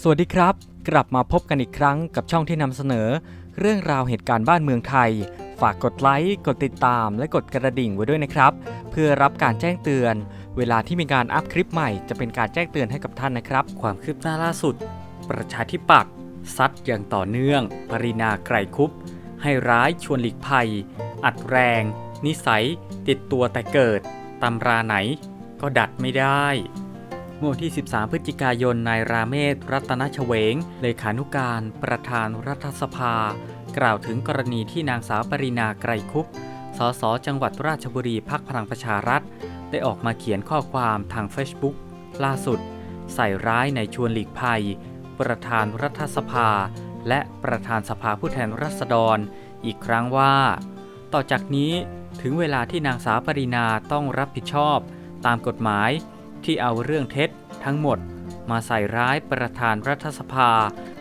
สวัสดีครับ กลับมาพบกันอีกครั้งกับช่องที่นำเสนอ เรื่องราวเหตุการณ์บ้านเมืองไทย ฝากกดไลค์กดติดตาม และกดกระดิ่งไว้ด้วยนะครับ เพื่อรับการแจ้งเตือน เวลาที่มีการอัพคลิปใหม่จะเป็นการแจ้งเตือนให้กับท่านนะครับ ความคืบหน้าล่าสุด ประชาธิปัตย์ซัดอย่างต่อเนื่อง ปรินาไกรคุป ให้ร้ายชวนหลีกภัย อัดแรง นิสัย ติดตัวแต่เกิดตำราไหน ก็ดัดไม่ได้ มื่อวันที่ 13 พฤศจิกายนนายราเมศรัตนชเวง เลขานุการ ประธานรัฐสภา กล่าวถึงกรณีที่นางสาวปรินาไกรคุปสสจังหวัดราชบุรีพักพลังประชารัฐ ได้ออกมาเขียนข้อความทาง Facebook ล่าสุด ใส่ร้ายในชวนหลีกภัย ประธานรัฐสภา และประธานสภาผู้แทนราษฎร อีกครั้งว่า ต่อจากนี้ถึงเวลาที่นางสาวปรินาต้องรับผิดชอบ ตามกฎหมาย ที่เอาเรื่องเท็จทั้งหมดมาใส่ร้ายประธานรัฐสภา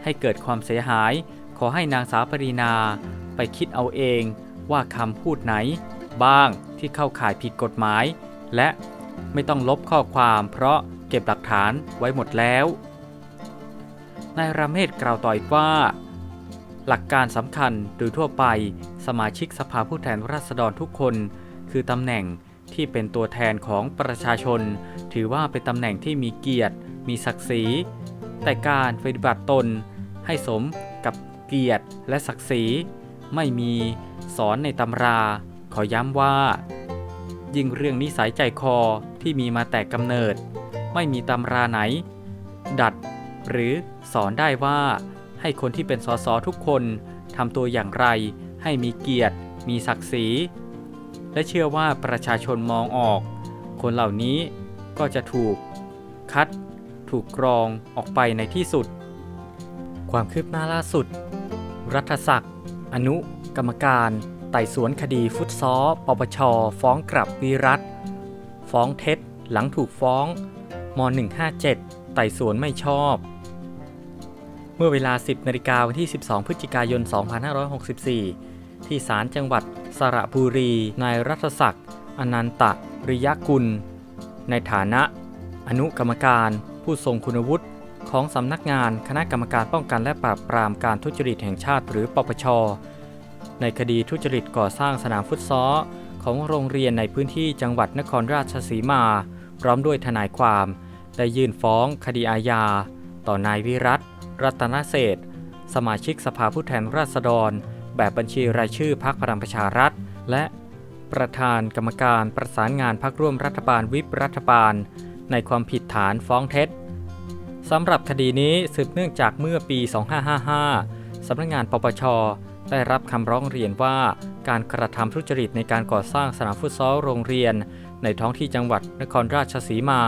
ให้เกิดความเสียหาย ขอให้นางสาวปรินาไปคิดเอาเองว่าคำพูดไหน บ้างที่เข้าข่ายผิดกฎหมาย และไม่ต้องลบข้อความเพราะเก็บหลักฐานไว้หมดแล้วนายราเมศกล่าวต่ออีกว่า หลักการสำคัญโดยทั่วไปสมาชิกสภาผู้แทนราษฎรทุกคน คือตำแหน่ง ที่เป็นตัวแทนของประชาชน ถือว่าเป็นตำแหน่งที่มีเกียรติ มีศักดิ์ศรี แต่การปฏิบัติตนให้สมกับเกียรติและศักดิ์ศรีไม่มีสอนในตำรา ขอย้ำว่า ยิ่งเรื่องนิสัยใจคอที่มีมาแต่กำเนิด ไม่มีตำราไหน ดัด หรือสอนได้ว่าให้คนที่เป็นสสทุกคนทำตัวอย่างไร ให้มีเกียรติ มีศักดิ์ศรี และเชื่อว่าประชาชนมองออก คนเหล่านี้ก็จะถูกคัด ถูกกรองออกไปในที่สุด ความคืบหน้าล่าสุด รัฐศักดิ์อนุ กรรมการ ไต่สวนคดีฟุตซอลปปช ฟ้องกลับวิรัตฟ้องเท็จหลังถูกฟ้องม 157 ไต่สวนไม่ชอบ เมื่อเวลา 10นาฬิกาวันที่ 12 พฤศจิกายน 2564 ที่ศาลจังหวัด สระบุรี นายรัฐศักดิ์อนันตะริยกุล ในฐานะ อนุกรรมการ ผู้ทรงคุณวุฒิของสำนักงานคณะกรรมการป้องกันและปราบปรามการทุจริตแห่งชาติหรือปปช ในคดีทุจริตก่อสร้างสนามฟุตซอลของโรงเรียนในพื้นที่จังหวัดนครราชสีมา พร้อมด้วยทนายความ ได้ยื่นฟ้องคดีอาญา ต่อนายวิรัตรัตนเศษสมาชิกสภาผู้แทนราษฎร แบบบัญชีรายชื่อพรรคพลังประชารัฐ และประธานกรรมการประสานงานพรรคร่วมรัฐบาลวิปรัฐบาล ในความผิดฐานฟ้องเท็จสำหรับคดีนี้สืบเนื่องจากเมื่อปี 2555 สำนักงานปปช ได้รับคำร้องเรียนว่าการกระทำทุจริตในการก่อสร้างสนามฟุตซอลโรงเรียน ในท้องที่จังหวัดนครราชสีมา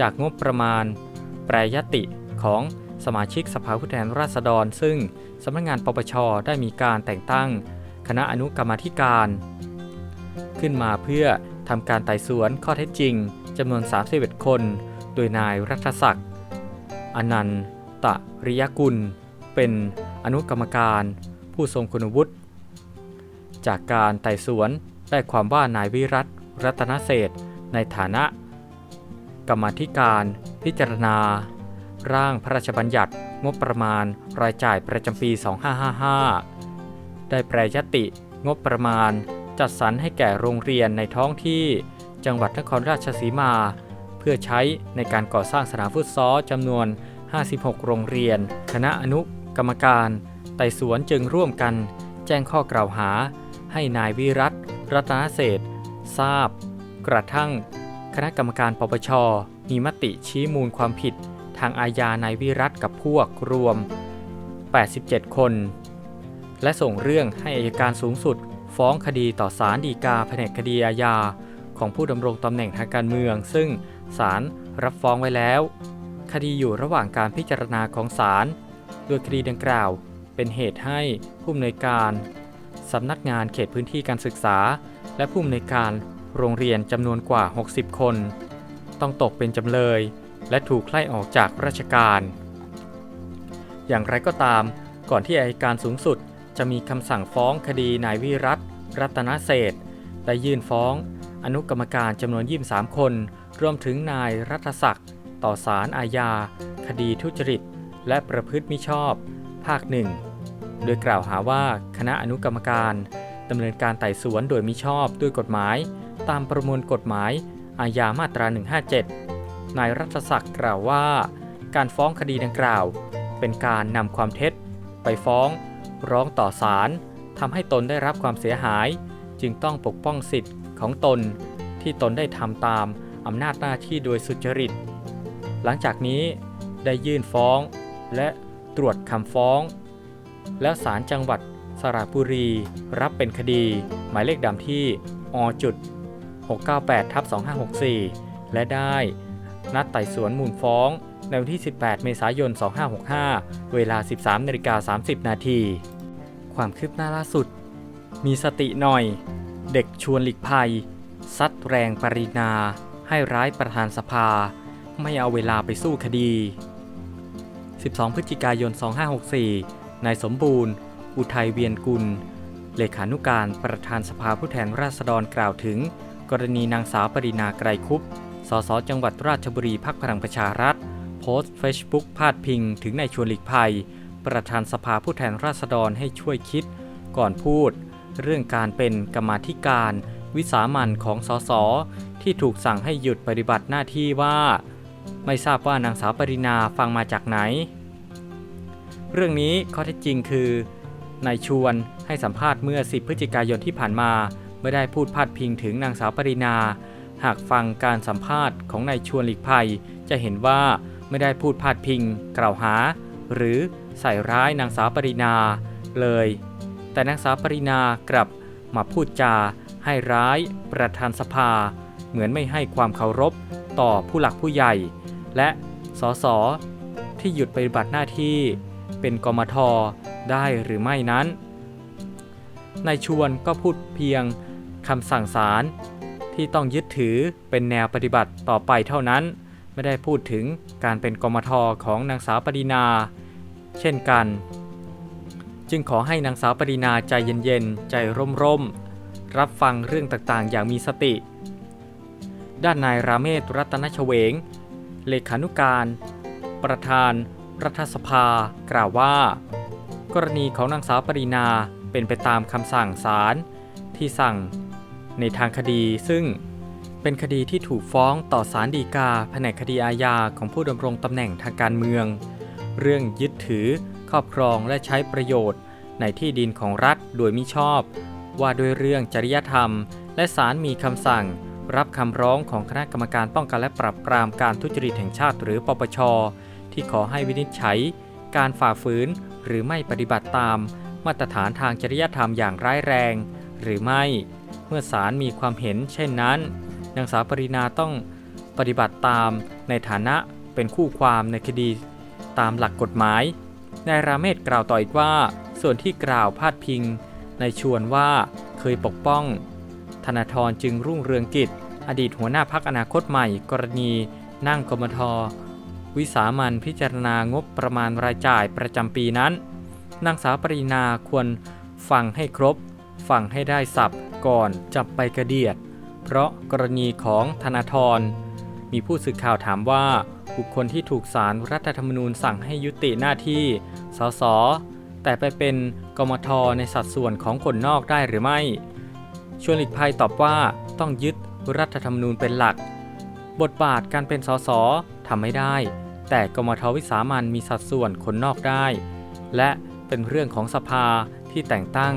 จากงบประมาณ แปรยติของ สมาชิกสภาผู้แทนราษฎร ซึ่งสำนักงานปปชได้มีการแต่งตั้ง คณะอนุกรรมธิการ ขึ้นมาเพื่อทำการไต่สวนข้อเท็จจริงจำนวน 31 คน โดยนายรัฐศักดิ์อนันตริยกุล เป็นอนุกรรมการ ผู้ทรงคุณวุฒิ จากการไต่สวนได้ความว่านายวิรัตรัตนเศษในฐานะ กรรมธิการพิจารณา ร่างพระราชบัญญัติงบประมาณรายจ่ายประจำปี 2555 ได้แปรยติงบประมาณ จัดสรรให้แก่โรงเรียนในท้องที่จังหวัดนครราชสีมา เพื่อใช้ในการก่อสร้างสนามฟุตซอลจำนวน 56 โรงเรียน คณะอนุกรรมการไต่สวนจึงร่วมกัน แจ้งข้อกล่าวหา ให้นายวิรัตรัตนเศษทราบ กระทั่ง คณะกรรมการปปชมีมติชี้มูลความผิด ทางอาญานายวิรัตกับพวกรวม 87 คน และส่งเรื่องให้อัยการสูงสุด ฟ้องคดีต่อศาลฎีกาแผนกคดีอาญา ของผู้ดำรงตำแหน่งทางการเมือง ซึ่งศาลรับฟ้องไว้แล้ว คดีอยู่ระหว่างการพิจารณาของศาลโดยคดีดังกล่าว เป็นเหตุให้ผู้อำนวยการสำนักงานเขตพื้นที่การศึกษา และผู้อำนวยการโรงเรียนจำนวนกว่า 60 คน ต้องตกเป็นจำเลย และถูกไล่ออกจากราชการ อย่างไรก็ตาม ก่อนที่อัยการสูงสุดจะมีคำสั่งฟ้องคดีนายวิรัตรัตนเศษฐ์ได้ยื่นฟ้อง อนุกรรมการจำนวน 23 คน รวมถึงนายรัฐศักดิ์ต่อศาลอาญา คดีทุจริต และประพฤติมิชอบ ภาคหนึ่งโดยกล่าวหาว่าคณะอนุกรรมการดำเนินการไต่สวนโดยมิชอบด้วยกฎหมาย ตามประมวลกฎหมาย อาญามาตรา 157 นายรัฐศักดิ์กล่าวว่า การฟ้องคดีดังกล่าว เป็นการนำความเท็จ ไปฟ้อง ร้องต่อศาลทำให้ตนได้รับความเสียหาย จึงต้องปกป้องสิทธิ์ของตน ที่ตนได้ทำตามอำนาจหน้าที่โดยสุจริต หลังจากนี้ได้ยื่นฟ้อง และตรวจคำฟ้อง แล้วศาลจังหวัดสระบุรี รับเป็นคดี หมายเลขดำที่อจุด698ทับ2564 และได้ นัดไต่สวนมูลฟ้อง ในวันที่ 18 เมษายน 2565 เวลา 13นาฬิกา30 นาที ความคืบหน้าล่าสุด มีสติหน่อย เด็กชวนหลีกภัย ซัดแรงปรินา ให้ร้ายประธานสภา ไม่เอาเวลาไปสู้คดี 12 พฤศจิกายน 2564 นายสมบูรณ์ อุทัยเวียนกุล เลขานุการประธานสภาผู้แทนราษฎรกล่าวถึง กรณีนางสาวปรินาไกรคุป สสจังหวัดราชบุรีพักพลังประชารัฐ โพสต์เฟซบุ๊กพาดพิง ถึงนายชวนหลีกภัย ประธานสภาผู้แทนราษฎรให้ช่วยคิด ก่อนพูด เรื่องการเป็นกรรมาธิการ วิสามันของสสที่ถูกสั่งให้หยุดปฏิบัติหน้าที่ว่า ไม่ทราบว่านางสาวปรินาฟังมาจากไหน เรื่องนี้ข้อเท็จจริงคือนายชวนให้สัมภาษณ์เมื่อ 10 พฤศจิกายนที่ผ่านมา ไม่ได้พูดพาดพิงถึงนางสาวปรินา หากฟังการสัมภาษณ์ของนายชวนหลีกภัย จะเห็นว่าไม่ได้พูดพาดพิง กล่าวหา หรือใส่ร้ายนางสาวปรินาเลย แต่นางสาวปรินากลับมาพูดจาให้ร้ายประธานสภา เหมือนไม่ให้ความเคารพต่อผู้หลักผู้ใหญ่ และสสที่หยุดปฏิบัติหน้าที่เป็นกมทได้หรือไม่นั้นนายชวนก็พูดเพียงคำสั่งศาล ที่ต้องยึดถือเป็นแนวปฏิบัติต่อไปเท่านั้น ไม่ได้พูดถึงการเป็นกมทของนางสาวปรินา เช่นกัน จึงขอให้นางสาวปรินาใจเย็นๆ ใจร่มๆ รับฟังเรื่องต่างๆ อย่างมีสติ ด้านนายราเมศรัตนชเวง เลขานุการ ประธาน รัฐสภา กล่าวว่า กรณีของนางสาวปรินาเป็นไปตามคำสั่งศาลที่สั่ง ในทางคดีซึ่งเป็นคดีที่ถูกฟ้องต่อศาลฎีกาแผนกคดีอาญาของผู้ดำรงตำแหน่งทางการเมือง เรื่องยึดถือ ครอบครองและใช้ประโยชน์ ในที่ดินของรัฐโดยมิชอบ ว่าด้วยเรื่องจริยธรรม และศาลมีคำสั่ง รับคำร้องของคณะกรรมการป้องกันและปราบปรามการทุจริตแห่งชาติหรือปปช ที่ขอให้วินิจฉัย การฝ่าฝืนหรือไม่ปฏิบัติตาม มาตรฐานทางจริยธรรมอย่างร้ายแรง หรือไม่ เมื่อศาลมีความเห็นเช่นนั้น นางสาวปรินาต้องปฏิบัติตามในฐานะเป็นคู่ความในคดีตามหลักกฎหมาย นายราเมศกล่าวต่ออีกว่า ส่วนที่กล่าวพาดพิง ในชวนว่าเคยปกป้อง ธนาธรจึงรุ่งเรืองกิจ อดีตหัวหน้าพักอนาคตใหม่ กรณีนั่งกมทวิสามันพิจารณางบประมาณรายจ่ายประจำปีนั้น นางสาวปรินาควรฟังให้ครบ ฟังให้ได้สับ ก่อนจับไปกระเดียด เพราะกรณีของธนาธร มีผู้สื่อข่าวถามว่า บุคคลที่ถูกศารรัฐธรรมนูญสั่งให้ยุติหน้าที่ สส แต่ไปเป็นกมทในสัดส่วนของคนนอกได้หรือไม่ ชวนหลีกภัยตอบว่าต้องยึดรัฐธรรมนูญเป็นหลัก บทบาทการเป็นสสทำไม่ได้ แต่กมทวิสามันมีสัดส่วนคนนอกได้ และเป็นเรื่องของสภาที่แต่งตั้ง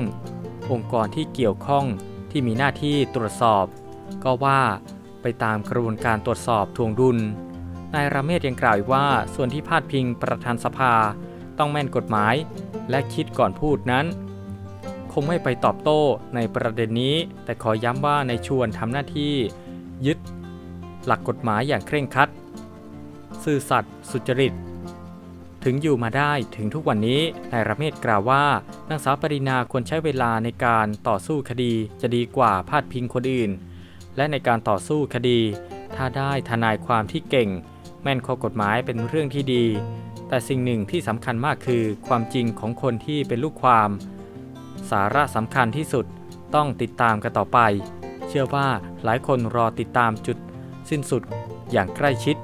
องค์กรที่เกี่ยวข้อง ที่มีหน้าที่ตรวจสอบ ก็ว่าไปตามกระบวนการตรวจสอบทวงดุล นายราเมศยังกล่าวอีกว่าส่วนที่พาดพิงประธานสภาต้องแม่นกฎหมาย และคิดก่อนพูดนั้น คงไม่ไปตอบโต้ในประเด็นนี้ แต่ขอย้ำว่าในชวนทำหน้าที่ ยึด หลักกฎหมายอย่างเคร่งครัด ซื่อสัตย์สุจริต ถึงอยู่มาได้ถึงทุกวันนี้นายระเมศกล่าวว่านางสาวปรินาควรใช้เวลาในการต่อสู้คดีจะดีกว่าพาดพิงคนอื่น และในการต่อสู้คดี ถ้าได้ทนายความที่เก่ง แม่นข้อกฎหมายเป็นเรื่องที่ดี แต่สิ่งหนึ่งที่สำคัญมากคือความจริงของคนที่เป็นลูกความ สาระสำคัญที่สุดต้องติดตามกันต่อไป เชื่อว่าหลายคนรอติดตามจุดสิ้นสุดอย่างใกล้ชิด